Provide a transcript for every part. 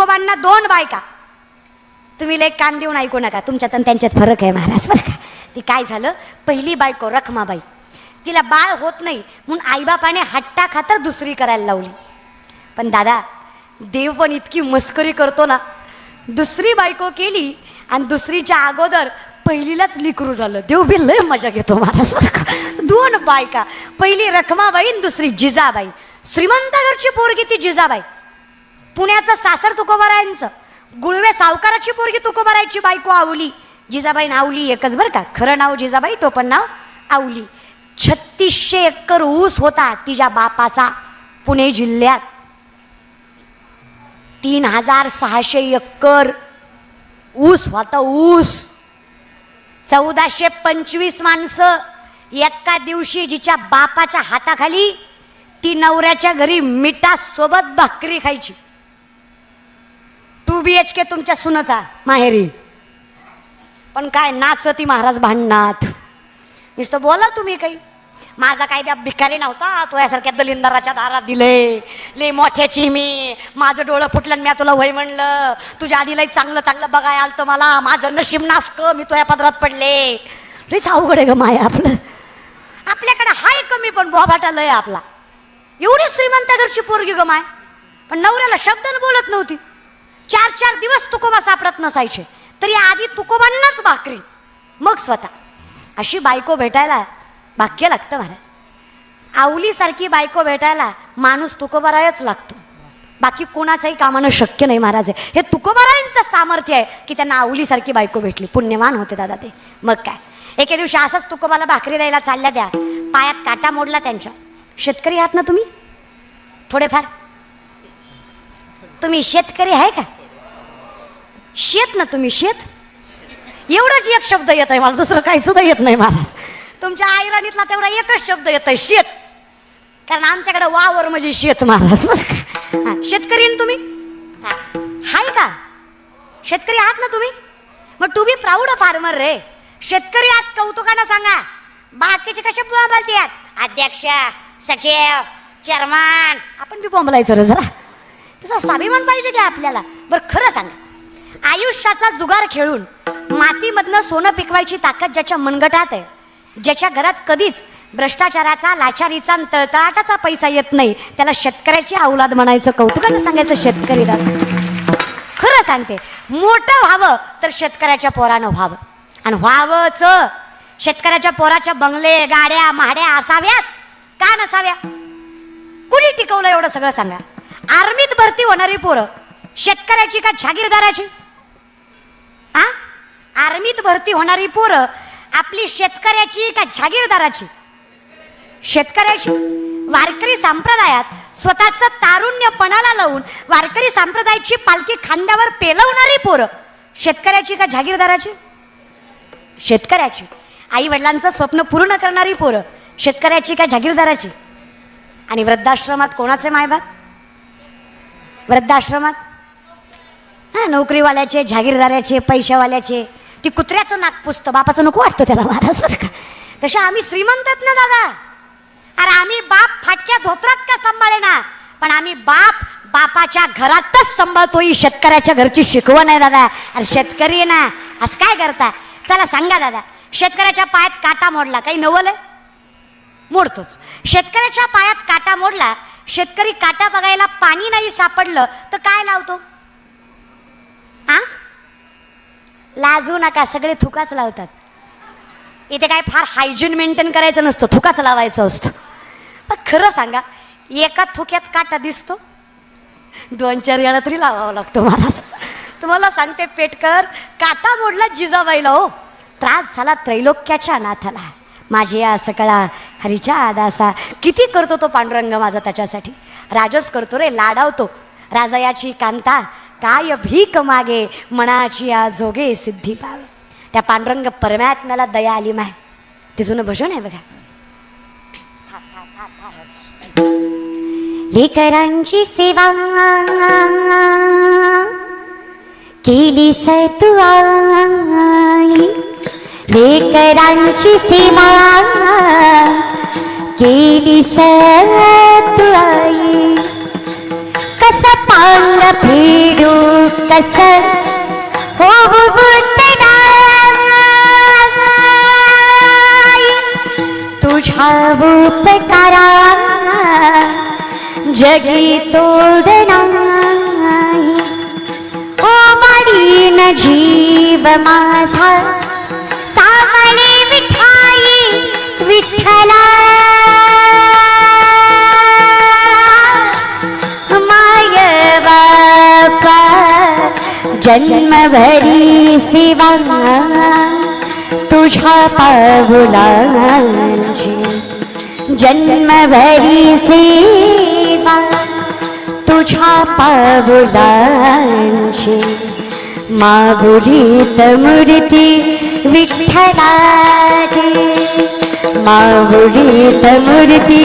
तुकोबांना दोन बायका. तुम्ही लेख कान देऊन ऐकू नका तुमच्यात आणि त्यांच्यात फरक आहे महाराज बरं का? ती काय झालं? पहिली बायको रखमाबाई. तिला बाळ होत नाही म्हणून आईबापाने हट्टा खातर दुसरी करायला लावली. पण दादा देव पण इतकी मस्करी करतो ना. दुसरी बायको केली आणि दुसरीच्या अगोदर पहिलीलाच लिकरू झालं. देव बी लय मजा घेतो महाराज दोन बायका पहिली रखमाबाई आणि दुसरी जिजाबाई. श्रीमंतागरची पोरगी ती जिजाबाई. पुण्याचं सासर तुकोबारायांचं. गुळवे सावकाराची पोरगी तुकोबारायची बायको आवली. जिजाबाई आवली एकच बरं का. खरं नाव जिजाबाई टोपण नाव आवली. छत्तीसशे एकर ऊस होता तिच्या बापाचा पुणे जिल्ह्यात. तीन हजार सहाशे एकर ऊस होता ऊस. चौदाशे पंचवीस माणसं एका दिवशी जिच्या बापाच्या हाताखाली ती नवऱ्याच्या घरी मिठासोबत भाकरी खायची. टू बी एच के तुमच्या सुनाचा माहेरी. पण काय नाच ती महाराज भांडणात. नुसतं बोला तुम्ही काही. माझा काय त्या भिकारी नव्हता तो यासारख्या दलिंदराच्या दारात दिले. ले मोठ्याची मी. माझं डोळं फुटलं मी तुला वय म्हणलं. तुझ्या आधी लई चांगलं चांगलं बघाय आलतं मला. माझं नशीब नासक मी तुझ्या पदरात पडले. लईच अवघड आहे ग माया आपलं. आपल्याकडे हाय कमी पण बोभाटा लय आपला. एवढी श्रीमंत घरची पोरगी ग माय. पण नवऱ्याला शब्द बोलत नव्हती. चार चार दिवस तुकोबा सापडत नसायचे. तरी आधी तुकोबांनाच भाकरी मग स्वतः. अशी बायको भेटायला भाग्य लागतं महाराज. आवलीसारखी बायको भेटायला माणूस तुकोबारायच लागतो. बाकी कोणाचंही कामानं शक्य नाही महाराज. आहे हे तुकोबारायांचं सामर्थ्य आहे की त्यांना आवलीसारखी बायको भेटली. पुण्यवान होते दादा ते. मग काय? एके दिवशी असंच तुकोबाला भाकरी द्यायला चालल्या द्या पायात काटा मोडला त्यांच्या. शेतकरी आहात ना तुम्ही? थोडेफार. तुम्ही शेतकरी आहे का? शेत ना तुम्ही शेत? एवढंच एक शब्द येत आहे मला दुसरं काही सुद्धा येत नाही महाराज. तुमच्या आईराणीतला तेवढा एकच शब्द येत आहे शेत. कारण आमच्याकडे वावर म्हणजे शेत महाराज. शेतकरी ना तुम्ही? हाय का? शेतकरी आहात ना तुम्ही? मग तुम्ही प्राऊड फार्मर रे. शेतकरी आहात कौतुकानं सांगा. बाकीचे कसे बोंबलते अध्यक्ष सचिव चेअरमन आपण बी बोंबलायचं रे जरा. तसा स्वाभिमान पाहिजे का आपल्याला? बरं खरं सांगा. आयुष्याचा जुगार खेळून मातीमधनं सोनं पिकवायची ताकद ज्याच्या मनगटात आहे ज्याच्या घरात कधीच भ्रष्टाचाराचा लाचारीचा तळतळाटाचा पैसा येत नाही त्याला शेतकऱ्याची औलाद म्हणायचं कौतुकानं सांगायचं शेतकरी खरं सांगते मोठं व्हावं तर शेतकऱ्याच्या पोरानं व्हावं. आणि व्हावंच. शेतकऱ्याच्या पोराच्या बंगले गाड्या महाड्या असाव्याच. का नसाव्या? कुणी टिकवलं एवढं सगळं सांगा? आर्मीत भरती होणारी पोरं शेतकऱ्याची का जागीरदाराची? आर्मीत भरती होणारी पोरं आपली शेतकऱ्याची का जागीरदाराची? शेतकऱ्याची? वारकरी संप्रदायात स्वतःचं तारुण्यपणाला लावून वारकरी संप्रदायाची पालखी खांद्यावर पेलवणारी पोरं शेतकऱ्याची का जागीरदाराची? शेतकऱ्याची. आई वडिलांचं स्वप्न पूर्ण करणारी पोरं शेतकऱ्याची का जागीरदाराची? आणि वृद्धाश्रमात कोणाचे मायबाप? वृद्धाश्रमात? हा नोकरीवाल्याचे जागीरदाराचे पैशावाल्याचे ती कुत्र्याचं नाक पुसतं बापाचं नको वाटतं त्याला महाराज का तसे आम्ही श्रीमंतच ना दादा? अरे आम्ही बाप फाटक्या धोत्रात का सांभाळे ना? पण आम्ही बाप बापाच्या घरातच सांभाळतो ही शेतकऱ्याच्या घरची शिकवण आहे दादा. अरे शेतकरी आहे ना असं काय करता? चला सांगा दादा. शेतकऱ्याच्या पायात काटा मोडला काही नवल आहे? मोडतोच. शेतकऱ्याच्या पायात काटा मोडला शेतकरी काटा बघायला पाणी नाही सापडलं तर काय लावतो? आ? लाजू नका सगळे थुकाच लावतात. इथे काय फार हायजीन मेंटेन करायचं नसतं थुकाच लावायचं असतं. पण खरं सांगा एका थुक्यात काटा दिसतो. दोन चार वेळा तरी लावावा लागतो महाराज तुम्हाला सांगते पेटकर काटा मोडला जिजाबाईला हो. त्रास झाला त्रैलोक्याच्या नाथाला माझी या सकळा हरीच्या आदासा. किती करतो तो पांडुरंग माझा त्याच्यासाठी? राजच करतो रे लाडावतो. राजयाची कांता काय भीक मागे मनाची आजोगे सिद्धी पावे. त्या पांडुरंग परमात्म्याला दया आली माय. ते जुनं भजन आहे बघा. लेकरांची सेवा केली तू आई. लेकरांची सेवा केली तू आई. कसं पांग फिर कस होऊ तुझ्या उपकारा जगी तोडणाई. ओ माडीन जीव माझा सावली विठाई विठ्ठला. जन्मभरी सेवा तुझ्या पाऊलांची जन्मभरी सेवा तुझ्या पाऊलांची मागुरीत मूर्ती विठ्ठलाची. मागुरीत मूर्ती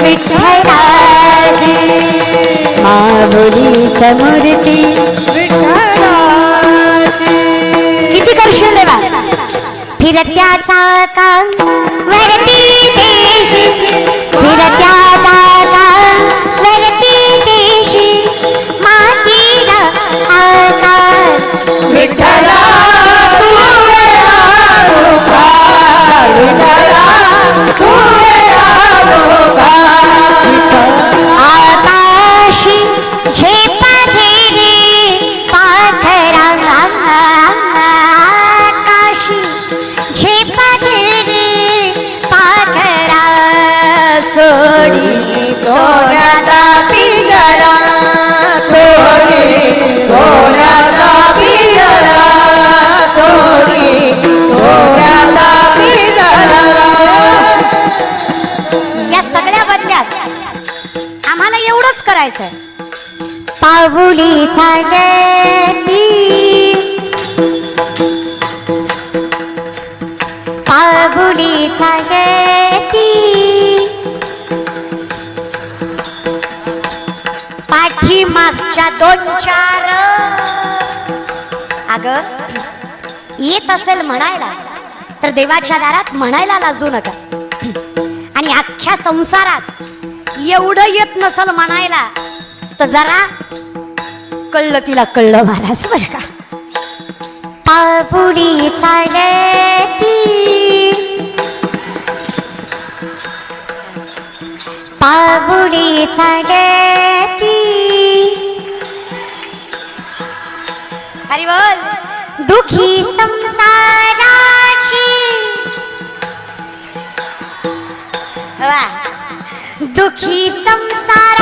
विठ्ठलाची. मागुरीत मूर्ती किती फिरत्याचा का वरती देश. फिरत्या करायचंय? पाऊली पाऊली चालती पाठीमागच्या दोन चार. अग येत असेल म्हणायला तर देवाच्या दारात म्हणायला लाजू नका. आणि अख्ख्या संसारात एवढं येत नसल म्हणायला तर जरा कळलं तिला कळलं महाराज बर का. पापुडी चालती पापुडी चालती अरे बोल. दुखी संसाराची. वा. दुखी संसाराची.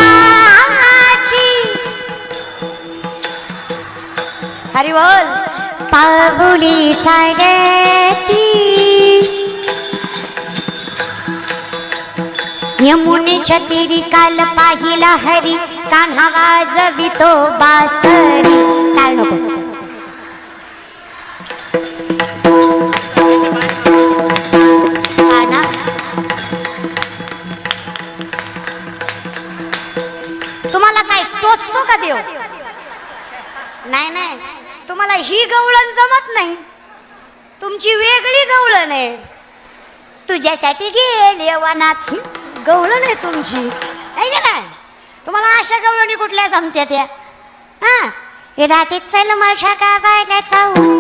हरी बोल. पागुली चालती छतिरी काल पाहिला हरी कान्हा वाजवितो बासरी. काय नको? देव. नाही नाही. तुम्हाला ही गवळण जमत नाही. तुमची वेगळी गवळण आहे. तुझ्यासाठी गेले वनात. गवळण आहे तुमची. आहे का नाही? तुम्हाला अशा गवळणी कुठल्या जमत्या त्या? हा? हे रात्रीत चल माझ्या गावाला जाऊ.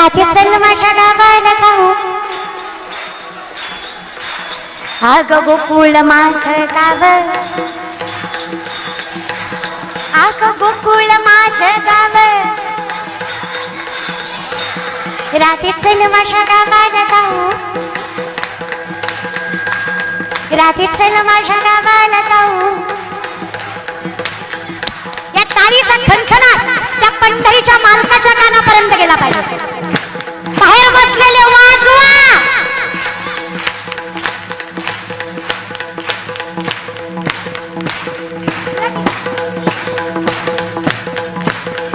रात्री चल माझ्या गावाला जाऊ. अग गोकुळ माझ गाव. अग गोकुळ माझ गाव. रात्री चल माझ्या गावाला जाऊ. रात्री चल माझ्या गावाला जाऊ. या तारीचा खणखणाट त्या पंढरीच्या मालकाच्या कानापर्यंत गेला पाहिजे. बाहेर बसलेले वाजवा.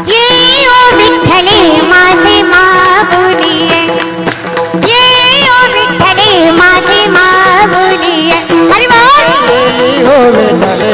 ये ओ विठ्ठले माझे ये ओ विठ्ठले माझे ये ओ विठ्ठले